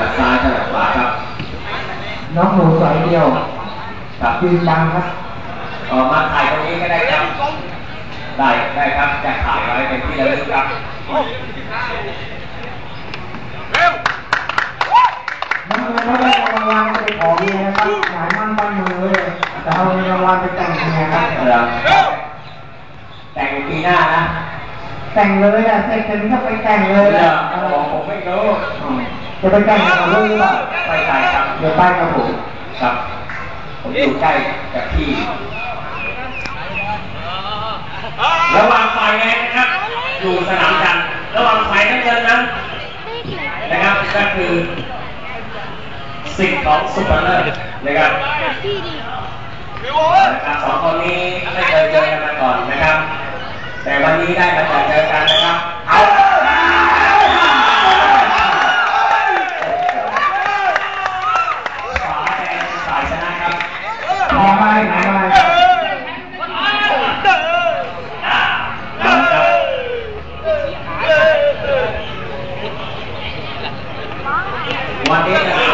นัดซ้ายถนัดขวาครับ น้องหนูสายเดียวครับยืนบังครับออกมาถ่ายตรงนี้ก็ได้ครับ ได้ได้ครับจะถ่ายไว้เป็นที่ระลึกครับน้องหนูไม่ได้รางวัลไปขอเมียนะครับหมายมั่นปั้นมือเลยแต่เอาเงินรางวัลไปแต่งเมียครับแต่งปีหน้านะ แต่งเลยอะเสร็จจะนี้ก็ไปแต่งเลยเดี๋อะยวผมไม่รู้ จะไปแต่งกับลูกหรือเปล่าไปใส่ครับเดี๋ยวไปกับผมครับ ผมอยู่ใกล้กับที่ระหว่างฝ่ายแดงนะครับ อยู่สนามจันทร์ระหว่างฝ่ายน้ำเงินนั้นนะครับก็คือสิ่งของสุพรรณนะครับนะครับสองคนนี้ไม่เคยเจอกันมาก่อนนะครับ แต่วันนี้ได้มาเจอกันนะครับเอา Mateo.